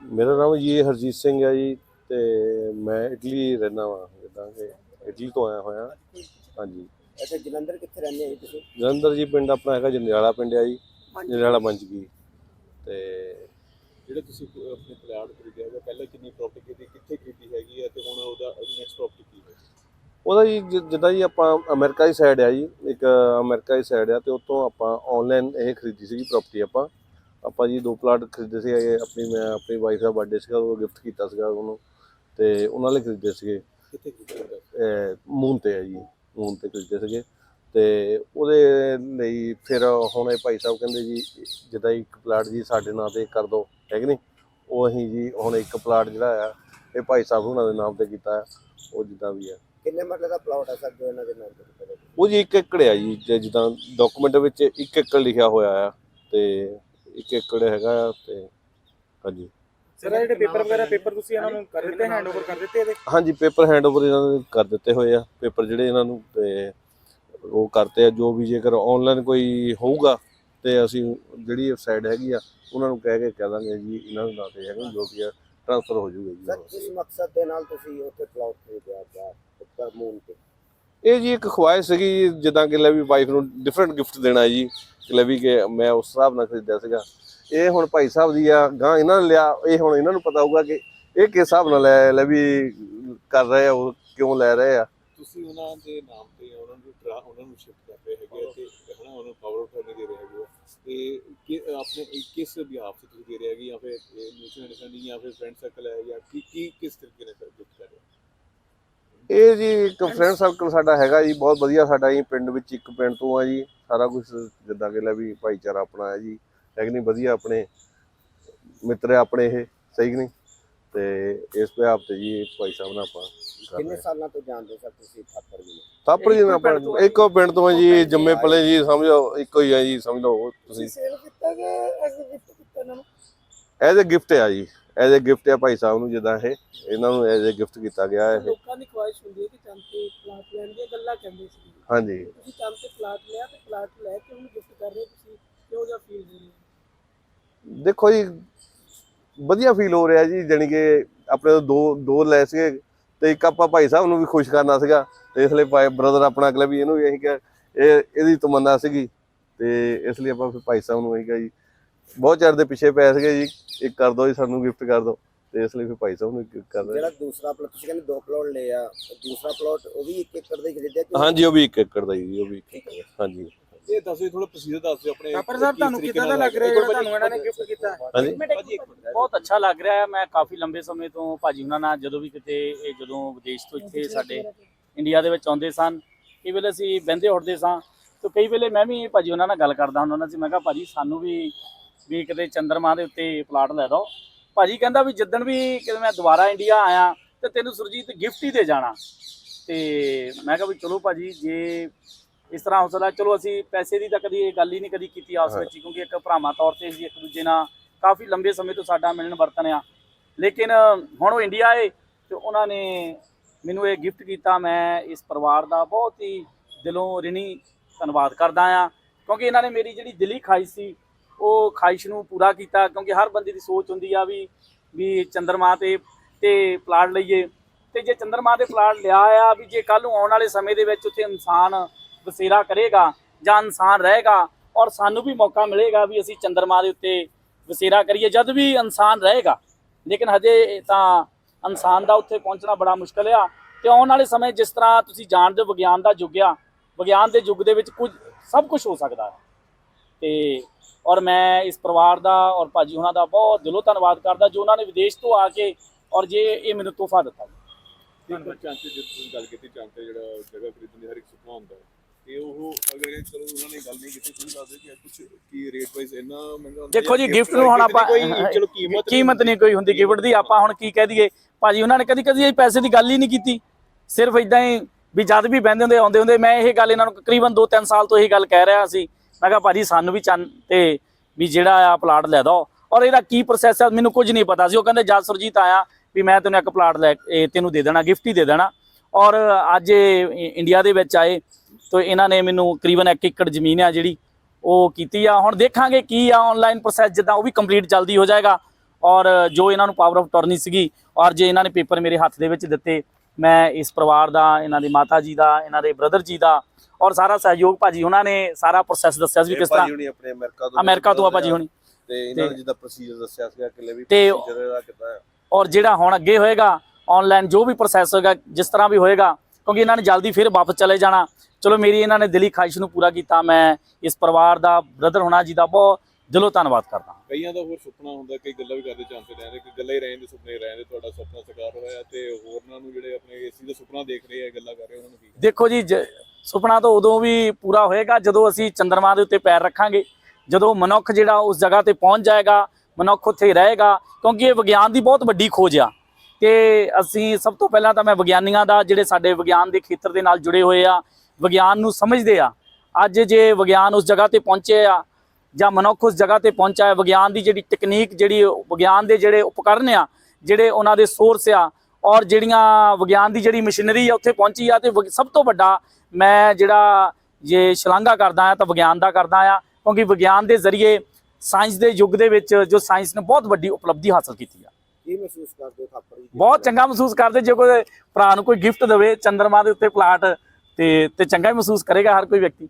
ਮੇਰਾ ਨਾਮ ਜੀ ਹਰਜੀਤ ਸਿੰਘ ਹੈ ਜੀ ਤੇ ਮੈਂ ਇਟਲੀ ਰਹਿਣਾ ਵਾਂ ਜਿੱਦਾਂ ਕਿ ਇਟਲੀ ਤੋਂ ਆਇਆ ਹੋਇਆ। ਹਾਂਜੀ। ਅੱਛਾ ਜਲੰਧਰ ਕਿੱਥੇ ਰਹਿੰਦੇ ਆ ਜੀ ਤੁਸੀਂ? ਜਲੰਧਰ ਜੀ ਪਿੰਡ ਆਪਣਾ ਹੈਗਾ ਜੰਡਿਆਲਾ ਪਿੰਡ ਹੈ ਜੀ ਜੰਡਿਆਲਾ ਮੰਚ ਕੀ ਤੇ ਜਿਹੜੇ ਤੁਸੀਂ ਆਪਣੇ ਪਲਾਟ ਖਰੀਦਿਆ ਹੈਗਾ ਪਹਿਲਾਂ ਕਿੰਨੀ ਪ੍ਰਾਪਰਟੀ ਕੀਤੀ ਕਿੱਥੇ ਖਰੀਦੀ ਹੈਗੀ ਹੈ ਤੇ ਹੁਣ ਉਹਦਾ ਨੈਕਸਟ ਪ੍ਰਾਪਰਟੀ ਕੀ ਹੈ? ਉਹਦਾ ਜੀ ਜਿੱਦਾਂ ਜੀ ਆਪਾਂ ਅਮਰੀਕਾ ਦੀ ਸਾਈਡ ਆ ਜੀ ਇੱਕ ਅਮਰੀਕਾ ਦੀ ਸਾਈਡ ਆ ਤੇ ਉੱਥੋਂ ਆਪਾਂ ਆਨਲਾਈਨ ਇਹ ਖਰੀਦੀ ਸੀਗੀ ਪ੍ਰਾਪਰਟੀ ਆਪਾਂ। ਆਪਾਂ ਜੀ ਦੋ ਪਲਾਟ ਖਰੀਦੇ ਸੀ ਆਪਣੀ ਮੈਂ ਆਪਣੀ ਵਾਈਫ ਦਾ ਬਰਥਡੇ ਸੀਗਾ ਉਹ ਗਿਫਟ ਕੀਤਾ ਸੀਗਾ ਉਹਨੂੰ। ਤੇ ਉਹਨਾਂ ਲਈ ਖਰੀਦੇ ਸੀਗੇ। ਕਿੱਥੇ ਖਰੀਦਿਆ ਹੈਗਾ ਮੂਨ ਤੇ ਹੈ ਜੀ ਮੂਨ ਤੇ ਖਰੀਦੇ ਸੀਗੇ। ਤੇ ਉਹਦੇ ਲਈ ਫਿਰ ਹੁਣ ਇਹ ਭਾਈ ਸਾਹਿਬ ਕਹਿੰਦੇ ਜੀ ਜਿੱਦਾਂ ਇੱਕ ਪਲਾਟ ਜੀ ਸਾਡੇ ਨਾਂ ਤੇ ਕਰ ਦਿਓ ਹੈ ਕਿ ਨਹੀਂ? ਉਹ ਅਸੀਂ ਜੀ ਹੁਣ ਇੱਕ ਪਲਾਟ ਜਿਹੜਾ ਆ ਇਹ ਭਾਈ ਸਾਹਿਬ ਉਹਨਾਂ ਦੇ ਨਾਮ ਤੇ ਕੀਤਾ ਉਹ ਜਿੱਦਾਂ ਵੀ ਹੈ ਕਿੰਨੇ ਮਰਲੇ ਦਾ ਪਲਾਟ ਹੈ ਸਰ ਜੋ ਇਹਨਾਂ ਦੇ ਨਾਮ ਤੇ? ਉਹ ਜੀ ਇੱਕ ਏਕੜ ਆ ਜੀ ਜੇ ਜਿੱਦਾਂ ਡਾਕੂਮੈਂਟ ਵਿੱਚ ਇੱਕ ਏਕੜ ਲਿਖਿਆ ਹੋਇਆ ਆ ਤੇ ਇੱਕ ਏਕੜ ਹੈਗਾ ਤੇ ਹਾਂਜੀ। ਸਰ ਇਹ ਜਿਹੜੇ ਪੇਪਰ ਵਗੈਰਾ ਪੇਪਰ ਤੁਸੀਂ ਇਹਨਾਂ ਨੂੰ ਕਰ ਦਿੱਤੇ ਹੈਂਡਓਵਰ ਕਰ ਦਿੱਤੇ ਇਹਦੇ? ਹਾਂਜੀ ਪੇਪਰ ਹੈਂਡਓਵਰ ਇਹਨਾਂ ਨੇ ਕਰ ਦਿੱਤੇ ਹੋਏ ਆ। ਪੇਪਰ ਜਿਹੜੇ ਇਹਨਾਂ ਨੂੰ ਤੇ ਉਹ ਕਰਤੇ ਆ ਜੋ ਵੀ ਜੇਕਰ ਆਨਲਾਈਨ ਕੋਈ ਹੋਊਗਾ ਤੇ ਅਸੀਂ ਜਿਹੜੀ ਸਾਈਡ ਹੈਗੀ ਆ ਉਹਨਾਂ ਨੂੰ ਕਹਿ ਕੇ ਕਹਿ ਦਾਂਗੇ ਜੀ ਇਹਨਾਂ ਦੇ ਨਾਂ ਤੇ ਹੈਗਾ ਜੋ ਵੀ ਆ ਟ੍ਰਾਂਸਫਰ ਹੋ ਜਾਊਗਾ ਜੀ। ਸਰ। ਕਿਸ ਮਕਸਦ ਦੇ ਨਾਲ ਤੁਸੀਂ ਉੱਥੇ ਪਲਾਟ ਖਰੀਦਿਆ ਗਿਆ ਉੱਪਰ ਮੂਨ ਤੇ? ਇਹ ਜੀ ਇੱਕ ਖੁਆਇਸ਼ ਸੀਗੀ ਜਿੱਦਾਂ ਕਿ ਲੈ ਵੀ ਵਾਈਫ ਨੂੰ ਡਿਫਰੈਂਟ ਗਿਫਟ ਦੇਣਾ ਜੀ, ਕਿ ਲੈ ਵੀ ਕਿ ਮੈਂ ਉਸ ਹਿਸਾਬ ਨਾਲ ਖਰੀਦਿਆ ਸੀਗਾ ਇਹ ਹੁਣ ਭਾਈ ਸਾਹਿਬ ਦੀ ਆ ਗਾਂ ਇਹਨਾਂ ਨੇ ਲਿਆ, ਇਹ ਹੁਣ ਇਹਨਾਂ ਨੂੰ ਪਤਾ ਹੋਊਗਾ ਕਿ ਇਹ ਕਿਸ ਹਿਸਾਬ ਨਾਲ ਲੈ ਲੈ ਵੀ ਕਰ ਰਹੇ ਆ, ਉਹ ਕਿਉਂ ਲੈ ਰਹੇ ਆ ਤੁਸੀਂ ਉਹਨਾਂ ਦੇ ਨਾਮ ਤੇ ਉਹਨਾਂ ਨੂੰ ਟਰਾ ਉਹਨਾਂ ਨੂੰ ਸ਼ਿਫਟ ਕਰ ਰਹੇ ਹੈਗੇ ਆ ਤੇ ਹਨਾ, ਉਹਨਾਂ ਨੂੰ ਪਾਵਰ ਆਫ ਦੇ ਰਹੇ ਹੈਗੇ ਆ। ਤੇ ਕਿ ਆਪਣੇ, ਇਹ ਕਿਸ ਬਿਹਾਫ ਤੇ ਤੁਸੀਂ ਦੇ ਰਹੇ ਹੈਗੇ ਜਾਂ ਫਿਰ ਮਿਊਚੁਅਲ ਅੰਡਰਸਟੈਂਡਿੰਗ ਜਾਂ ਫਿਰ ਫਰੈਂਡ ਸਰਕਲ ਹੈ ਜਾਂ ਕੀ ਕੀ, ਕਿਸ ਤਰੀਕੇ ਨਾਲ ਕਰ ਇਹ ਜੀ ਇੱਕ ਫਰੈਂਡ ਸਰਕਲ ਸਾਡਾ ਹੈਗਾ ਜੀ ਬਹੁਤ ਵਧੀਆ ਸਾਡਾ ਜੀ ਪਿੰਡ ਵਿੱਚ ਇੱਕ ਪਿੰਡ ਤੋਂ ਆ ਜੀ ਸਾਰਾ ਕੁਝ ਜਿੱਦਾਂ ਕਿ ਲੈ ਵੀ ਭਾਈਚਾਰਾ ਆਪਣਾ ਹੈ ਜੀ ਹੈ ਕਿ ਨਹੀਂ ਵਧੀਆ ਆਪਣੇ ਮਿੱਤਰ ਆਪਣੇ ਇਹ ਸਹੀ ਕਿ ਨਹੀਂ? ਤੇ ਇਸ ਪਿਆਰ ਤੇ ਜੀ ਭਾਈ ਸਾਹਿਬ ਨਾਲ ਆਪਾਂ ਕਿੰਨੇ। ਸਾਲਾਂ ਤੋਂ ਜਾਣਦੇ ਸਰ ਤੁਸੀਂ ਥਾਪਰ ਜੀ ਨੂੰ? ਥਾਪੜ ਜੀ ਤੋਂ ਆਪਾਂ ਇੱਕੋ ਪਿੰਡ ਤੋਂ ਆ ਜੀ ਜੰਮੇ ਪਲੇ ਜੀ। ਸਮਝੋ ਇੱਕੋ ਹੀ ਆ ਜੀ ਸਮਝ ਲਓ ਤੁਸੀਂ ਸੇਲ ਕੀਤਾ ਕਿ ਐਸੇ ਗਿਫਟ ਕੀਤਾ ਨੂੰ? ਐਜ਼ ਅ ਗਿਫਟ ਆ ਜੀ ਐਜ਼ ਅ ਗਿਫਟ ਆ ਭਾਈ ਸਾਹਿਬ ਨੂੰ ਜਿੱਦਾਂ ਇਹ ਇਹਨਾਂ ਨੂੰ ਐਜ਼ ਅ ਗਿਫਟ ਕੀਤਾ ਗਿਆ ਇਹ। ਲੋਕਾਂ ਦੀ ਖੁਆਇਸ਼ ਹੁੰਦੀ ਹੈ ਕਿ ਚੰਦ ਤੇ ਪਲਾਟ ਲੈਣ ਦੀ ਗੱਲਾਂ ਕਹਿੰਦੇ ਸੀ। ਹਾਂਜੀ। ਤੁਸੀਂ ਚੰਦ ਤੇ ਪਲਾਟ ਲਿਆ ਤੇ ਪਲਾਟ ਲੈ ਕੇ ਉਹਨੂੰ ਗਿਫਟ ਕਰ ਰਹੇ ਤੁਸੀਂ ਕਿਹੋ ਜਿਹਾ ਫੀਲ ਹੋ ਰਿਹਾ ਦੇਖੋ ਜੀ ਵਧੀਆ ਫੀਲ ਹੋ ਰਿਹਾ ਜੀ ਜਾਣੀ ਕਿ ਆਪਣੇ ਤੋਂ ਦੋ ਦੋ ਲੈ ਸੀਗੇ ਤੇ ਇੱਕ ਆਪਾਂ ਭਾਈ ਸਾਹਿਬ ਨੂੰ ਵੀ ਖੁਸ਼ ਕਰਨਾ ਸੀਗਾ ਤੇ ਇਸ ਲਈ ਭਾਈ ਬ੍ਰਦਰ ਆਪਣਾ ਅਗਲਾ ਵੀ ਇਹਨੂੰ ਵੀ ਇਹੀ ਕਿਹਾ ਇਹ ਇਹਦੀ ਤਮੰਨਾ ਸੀਗੀ ਤੇ ਇਸ ਲਈ ਆਪਾਂ ਫਿਰ ਭਾਈ ਸਾਹਿਬ ਨੂੰ ਇਹੀ ਕਿਹਾ ਜੀ। ਬਹੁਤ ਚਿਰ ਦੇ ਪਿੱਛੇ ਪੈ ਸੀਗੇ ਜੀ ਇੱਕ ਕਰ ਦਿਓ ਜੀ ਸਾਨੂੰ ਗਿਫਟ ਕਰ ਦਿਓ ਤੇ ਇਸ ਲਈ ਫਿਰ ਭਾਈ ਸਾਹਿਬ ਨੂੰ ਕਰ ਰਹੇ ਜਿਹੜਾ ਦੂਸਰਾ ਪਲਾਟ ਤੁਸੀਂ ਕਹਿੰਦੇ ਦੋ ਪਲਾਟ ਲਏ ਆ ਦੂਸਰਾ ਪਲਾਟ ਉਹ ਵੀ ਇੱਕ ਏਕੜ ਦਾ ਹੀ ਖਰੀਦਿਆ ਕਿ ਹਾਂਜੀ ਉਹ ਵੀ ਇੱਕ ਏਕੜ ਦਾ ਜੀ ਉਹ ਵੀ ਏਕੜ ਦਾ। ਹਾਂਜੀ। ਇਹ ਦੱਸੋ ਥੋੜਾ ਪ੍ਰੋਸੀਜਰ ਦੱਸ ਦਿਓ ਆਪਣੇ ਪਰ ਸਰ ਕਿਸ ਤੁਹਾਨੂੰ ਕਿਦਾਂ ਦਾ ਲੱਗ ਰਿਹਾ ਜਿਹੜਾ ਤੁਹਾਨੂੰ ਇਹਨਾਂ ਨੇ ਗਿਫਟ ਕੀਤਾ? ਬਹੁਤ ਅੱਛਾ ਲੱਗ ਰਿਹਾ ਹੈ। ਮੈਂ ਕਾਫੀ ਲੰਬੇ ਸਮੇਂ ਤੋਂ ਭਾਜੀ ਹੁਣਾਂ ਨਾਲ ਜਦੋਂ ਵੀ ਕਿਤੇ ਇਹ ਜਦੋਂ ਵਿਦੇਸ਼ ਤੋਂ ਇੱਥੇ ਸਾਡੇ ਇੰਡੀਆ ਦੇ ਵਿੱਚ ਆਉਂਦੇ ਸਨ ਕਈ ਵੇਲੇ ਅਸੀਂ ਬਹਿੰਦੇ ਉੱਠਦੇ ਸਾਂ। ਤੇ ਕਈ ਵੇਲੇ ਮੈਂ ਵੀ ਭਾਜੀ ਉਹਨਾਂ ਨਾਲ ਗੱਲ ਕਰਦਾ ਹੁੰਦਾ ਸੀ। ਮੈਂ ਕਿਹਾ ਭਾਜੀ ਸਾਨੂੰ ਵੀ ਵੀ ਕਿਤੇ ਚੰਦਰਮਾ ਦੇ ਉੱਤੇ ਪਲਾਟ ਲੈ ਦਿਓ। ਭਾਜੀ ਕਹਿੰਦਾ ਵੀ ਜਿੱਦਣ ਵੀ ਕਿਤੇ ਮੈਂ ਦੁਬਾਰਾ ਇੰਡੀਆ ਆਇਆ ਤੇ ਤੈਨੂੰ ਸੁਰਜੀਤ ਗਿਫਟ ਹੀ ਦੇ ਜਾਣਾ। ਤੇ ਮੈਂ ਕਿਹਾ ਵੀ ਚਲੋ ਭਾਜੀ ਜੇ ਇਸ ਤਰ੍ਹਾਂ ਹੋ ਸਕਦਾ ਚਲੋ ਅਸੀਂ ਪੈਸੇ ਦੀ ਤਾਂ ਕਦੀ ਇਹ ਗੱਲ ਹੀ ਨਹੀਂ ਕਦੀ ਕੀਤੀ ਆਪਸ ਵਿੱਚ ਕਿਉਂਕਿ ਇੱਕ ਭਰਾਵਾਂ ਤੌਰ ਤੇ ਅਸੀਂ ਇੱਕ ਦੂਜੇ ਨਾਲ ਕਾਫੀ ਲੰਬੇ ਸਮੇਂ ਤੋਂ ਸਾਡਾ ਮਿਲਣ ਵਰਤਨ ਆ। ਲੇਕਿਨ ਹੁਣ ਉਹ ਇੰਡੀਆ ਆਏ ਤੇ ਉਹਨਾਂ ਨੇ ਮੈਨੂੰ ਇਹ ਗਿਫਟ ਕੀਤਾ। ਮੈਂ ਇਸ ਪਰਿਵਾਰ ਦਾ ਬਹੁਤ ਹੀ ਦਿਲੋਂ ਰਿਣੀ ਧੰਨਵਾਦ ਕਰਦਾ ਆ ਕਿਉਂਕਿ ਇਹਨਾਂ ਨੇ ਮੇਰੀ ਜਿਹੜੀ ਦਿਲੀ ਖਾਹਿਸ਼ ਸੀ ਉਹ ਖਾਹਿਸ਼ ਨੂੰ ਪੂਰਾ ਕੀਤਾ, ਕਿਉਂਕਿ ਹਰ ਬੰਦੇ ਦੀ ਸੋਚ ਹੁੰਦੀ ਆ ਵੀ ਵੀ ਚੰਦਰਮਾ ਤੇ ਤੇ ਪਲਾਟ ਲਈਏ। ਤੇ ਜੇ ਚੰਦਰਮਾ ਤੇ ਪਲਾਟ ਲਿਆ ਆ ਵੀ ਜੇ ਕੱਲ ਨੂੰ ਆਉਣ ਵਾਲੇ ਸਮੇਂ ਦੇ ਵਿੱਚ ਉੱਥੇ ਇਨਸਾਨ ਬਸੇਰਾ ਕਰੇਗਾ ਜਾਂ ਇਨਸਾਨ ਰਹੇਗਾ ਔਰ ਸਾਨੂੰ ਵੀ ਮੌਕਾ ਮਿਲੇਗਾ ਵੀ ਅਸੀਂ ਚੰਦਰਮਾ ਦੇ ਉੱਤੇ ਵਸੇਰਾ ਕਰੀਏ, ਜਦ ਵੀ ਇਨਸਾਨ ਰਹੇਗਾ। ਲੇਕਿਨ ਹਜੇ ਤਾਂ ਇਨਸਾਨ ਦਾ ਉੱਥੇ ਪਹੁੰਚਣਾ ਬੜਾ ਮੁਸ਼ਕਲ ਆ ਤੇ ਆਉਣ ਵਾਲੇ ਸਮੇਂ ਜਿਸ ਤਰ੍ਹਾਂ ਤੁਸੀਂ ਜਾਣਦੇ ਹੋ ਵਿਗਿਆਨ ਦਾ ਯੁੱਗ ਆ, ਵਿਗਿਆਨ ਦੇ ਯੁੱਗ ਦੇ ਵਿੱਚ ਕੁਝ ਸਭ ਕੁਝ ਹੋ ਸਕਦਾ ਹੈ। ਤੇ ਔਰ ਮੈਂ ਇਸ ਪਰਿਵਾਰ ਦਾ ਔਰ ਭਾਜੀ ਉਹਨਾਂ ਦਾ ਬਹੁਤ ਦਿਲੋਂ ਧੰਨਵਾਦ ਕਰਦਾ ਜੋ ਉਹਨਾਂ ਨੇ ਵਿਦੇਸ਼ ਤੋਂ ਆ ਕੇ ਔਰ ਜੇ ਇਹ ਮੈਨੂੰ ਤੋਹਫਾ ਦਿੱਤਾ ਇੱਕ ਚਾਂਤੇ ਜੇ ਤੁਸੀਂ ਗੱਲ ਕੀਤੀ ਚਾਂਤੇ ਜਿਹੜਾ ਜਗ੍ਹਾ ਖਰੀਦਣ ਦੀ ਹਰ ਇੱਕ ਸੁਪਨਾ ਹੁੰਦਾ ਹੈ। ਤੇ ਉਹ ਅਗਰ ਇਹ ਚਲੋ ਉਹਨਾਂ ਨੇ ਗੱਲ ਨਹੀਂ ਕੀਤੀ ਤੁਸੀਂ ਦੱਸ ਦਿਓ ਕਿ ਕੁਝ ਕੀ ਰੇਟ ਵਾਈਜ਼ ਇੰਨਾ ਮਹਿੰਗਾ ਹੁੰਦਾ ਦੇਖੋ ਜਾਂ ਗਿਫਟ ਨੂੰ ਹੁਣ ਆਪਾਂ ਚਲੋ ਕੀਮਤ ਕੀਮਤ ਨਹੀਂ ਕੋਈ ਹੁੰਦੀ ਗਿਫਟ ਦੀ ਆਪਾਂ ਹੁਣ ਕੀ ਕਹਿ ਦਈਏ? ਭਾਜੀ ਉਹਨਾਂ ਨੇ ਕਦੀ ਕਦੀ ਇਹ ਪੈਸੇ ਦੀ ਗੱਲ ਹੀ ਨਹੀਂ ਕੀਤੀ। ਸਿਰਫ ਇਦਾਂ ਹੀ ਵੀ ਜਦ ਵੀ ਬਹਿੰਦੇ ਹੁੰਦੇ ਆਉਂਦੇ ਹੁੰਦੇ ਮੈਂ ਇਹ ਗੱਲ ਇਹਨਾਂ ਨੂੰ ਤਕਰੀਬਨ 2-3 ਸਾਲ ਤੋਂ ਇਹ ਗੱਲ ਕਹਿ ਰਿਹਾ ਸੀ ਮੈਂ ਕਿਹਾ ਭਾਜੀ ਸਾਨੂੰ ਵੀ ਚੰਨ ਤੇ ਵੀ ਜਿਹੜਾ ਆ ਪਲਾਟ ਲੈ ਦੋ। ਔਰ ਇਹਦਾ ਕੀ ਪ੍ਰੋਸੈਸ ਹੈ ਮੈਨੂੰ ਕੁਝ ਨਹੀਂ ਪਤਾ ਸੀ। ਉਹ ਕਹਿੰਦੇ, ਜਦ ਸੁਰਜੀਤ ਆਇਆ ਵੀ ਮੈਂ ਤੈਨੂੰ ਇੱਕ ਪਲਾਟ ਲੈ ਇਹ ਤੈਨੂੰ ਦੇ ਦੇਣਾ ਗਿਫਟ ਹੀ ਦੇ ਦੇਣਾ। ਔਰ ਅੱਜ ਇੰਡੀਆ ਦੇ ਵਿੱਚ ਆਏ, ਤਾਂ ਇਹਨਾਂ ਨੇ ਮੈਨੂੰ ਤਕਰੀਬਨ 1 ਏਕੜ ਜ਼ਮੀਨ ਆ ਜਿਹੜੀ ਉਹ ਕੀਤੀ ਆ। ਹੁਣ ਦੇਖਾਂਗੇ ਕੀ ਆ ਆਨਲਾਈਨ ਪ੍ਰੋਸੈਸ ਜਿੱਦਾਂ ਉਹ ਵੀ ਕੰਪਲੀਟ ਜਲਦੀ ਹੋ ਜਾਏਗਾ। ਔਰ ਜੋ ਇਹਨਾਂ ਨੂੰ ਪਾਵਰ ਆਫ ਟਰਨੀ ਸੀਗੀ, ਔਰ ਜੇ ਇਹਨਾਂ ਨੇ ਪੇਪਰ ਮੇਰੇ ਹੱਥ ਦੇ ਵਿੱਚ ਦਿੱਤੇ ਮੈਂ ਇਸ ਪਰਿਵਾਰ ਦਾ ਇਹਨਾਂ ਦੀ ਮਾਤਾ ਜੀ ਦਾ ਇਹਨਾਂ ਦੇ ਬ੍ਰਦਰ ਜੀ ਦਾ ਔਰ ਸਾਰਾ ਸਹਿਯੋਗ ਭਾਜੀ ਉਹਨਾਂ ਨੇ ਸਾਰਾ ਪ੍ਰੋਸੈਸ ਦੱਸਿਆ ਸੀ ਵੀ ਕਿਸ ਤਰ੍ਹਾਂ ਆਪਣੇ ਅਮਰੀਕਾ ਤੋਂ ਅਮਰੀਕਾ ਤੋਂ ਆ ਭਾਜੀ ਹੁਣੀ। ਤੇ ਇਹਨਾਂ ਨੇ ਜਿੱਦਾਂ ਪ੍ਰੋਸੀਜਰ ਦੱਸਿਆ ਸੀਗਾ ਕਿ ਲੈ ਵੀ ਤੇ- procedure ਦਾ ਕਿੱਦਾਂ ਹੈ ਔਰ ਜਿਹੜਾ ਹੁਣ ਅੱਗੇ ਹੋਏਗਾ ਆਨਲਾਈਨ ਜੋ ਵੀ ਪ੍ਰੋਸੈਸ ਹੋਏਗਾ ਜਿਸ ਤਰ੍ਹਾਂ ਵੀ ਹੋਏਗਾ ਕਿਉਂਕਿ ਇਹਨਾਂ ਨੇ ਜਲਦੀ ਫਿਰ ਵਾਪਸ ਚਲੇ ਜਾਣਾ। ਚਲੋ ਮੇਰੀ ਇਹਨਾਂ ਨੇ ਦਿਲੀ ਖਾਹਿਸ਼ ਨੂੰ ਪੂਰਾ ਕੀਤਾ ਮੈਂ ਇਸ ਪਰਿਵਾਰ ਦਾ ਬ੍ਰਦਰ ਹੋਣਾ ਜੀ ਦਾ ਬਹੁਤ ਦਿਲੋਂ ਧੰਨਵਾਦ ਕਰਦਾ ਕਈਆਂ ਦਾ ਹੋਰ ਸੁਪਨਾ ਹੁੰਦਾ ਕਈ ਗੱਲਾਂ ਵੀ ਕਰਦੇ ਚਾਂਸੇ ਰਹਿੰਦੇ ਕਿ ਗੱਲਾਂ ਹੀ ਰਹਿਣ ਦੇ ਸੁਪਨੇ ਰਹਿਣ ਦੇ ਤੁਹਾਡਾ ਸੁਪਨਾ ਸਾਕਾਰ ਹੋਇਆ ਤੇ ਹੋਰਨਾਂ ਨੂੰ ਜਿਹੜੇ ਆਪਣੇ ਏਸੀ ਦਾ ਸੁਪਨਾ ਦੇਖ ਰਹੇ ਆ ਗੱਲਾਂ ਕਰ ਰਹੇ ਉਹਨਾਂ ਨੂੰ ਕੀ ਦੇਖੋ ਜੀ ਸੁਪਨਾ ਤਾਂ ਉਦੋਂ ਵੀ ਪੂਰਾ ਹੋਏਗਾ ਜਦੋਂ ਅਸੀਂ ਚੰਦਰਮਾ ਦੇ ਉੱਤੇ ਪੈਰ ਰੱਖਾਂਗੇ। ਜਦੋਂ ਮਨੁੱਖ ਜਿਹੜਾ ਉਸ ਜਗ੍ਹਾ ਤੇ ਪਹੁੰਚ ਜਾਏਗਾ ਮਨੁੱਖ ਉੱਥੇ ਰਹੇਗਾ ਕਿਉਂਕਿ ਇਹ ਵਿਗਿਆਨ ਦੀ ਬਹੁਤ ਵੱਡੀ ਖੋਜ ਆ। ਤੇ ਅਸੀਂ ਸਭ ਤੋਂ ਪਹਿਲਾਂ ਤਾਂ ਮੈਂ ਵਿਗਿਆਨੀਆਂ ਦਾ ਜਿਹੜੇ ਸਾਡੇ ਵਿਗਿਆਨ ਦੇ ਖੇਤਰ ਦੇ ਨਾਲ ਜੁੜੇ ਹੋਏ ਆ ਵਿਗਿਆਨ ਨੂੰ ਸਮਝਦੇ ਆ। ਅੱਜ ਜੇ ਵਿਗਿਆਨ ਉਸ ਜਗ੍ਹਾ ਤੇ ਪਹੁੰਚੇ ਆ ਜਾਂ ਮਨੁੱਖ ਉਸ ਜਗ੍ਹਾ ਤੇ ਪਹੁੰਚਾ ਹੈ ਵਿਗਿਆਨ ਦੀ ਜਿਹੜੀ ਟੈਕਨੀਕ ਜਿਹੜੀ ਵਿਗਿਆਨ ਦੇ ਜਿਹੜੇ ਉਪਕਰਨ ਆ ਜਿਹੜੇ ਉਹਨਾਂ ਦੇ ਸੋਰਸ ਆ ਔਰ ਜਿਹੜੀਆਂ ਵਿਗਿਆਨ ਦੀ ਜਿਹੜੀ ਮਸ਼ੀਨਰੀ ਆ ਉੱਥੇ ਪਹੁੰਚੀ ਆ ਤੇ ਸਭ ਤੋਂ ਵੱਡਾ ਮੈਂ ਜਿਹੜਾ ਜੇ ਸ਼ਲਾਘਾ ਕਰਦਾ ਆ ਤਾਂ ਵਿਗਿਆਨ ਦਾ ਕਰਦਾ ਆ ਕਿਉਂਕਿ ਵਿਗਿਆਨ ਦੇ ਜ਼ਰੀਏ ਸਾਇੰਸ ਦੇ ਯੁੱਗ ਦੇ ਵਿੱਚ ਜੋ ਸਾਇੰਸ ਨੇ ਬਹੁਤ ਵੱਡੀ ਉਪਲਬਧੀ ਹਾਸਲ ਕੀਤੀ ਆ। ਕੀ ਮਹਿਸੂਸ ਕਰਦੇ ਬਹੁਤ ਚੰਗਾ ਮਹਿਸੂਸ ਕਰਦੇ ਜੇ ਕੋਈ ਭਰਾ ਨੂੰ ਕੋਈ ਗਿਫਟ ਦੇਵੇ ਚੰਦਰਮਾ ਦੇ ਉੱਤੇ ਪਲਾਟ ਤੇ ਤੇ ਚੰਗਾ ਹੀ ਮਹਿਸੂਸ ਕਰੇਗਾ ਹਰ ਕੋਈ ਵਿਅਕਤੀ।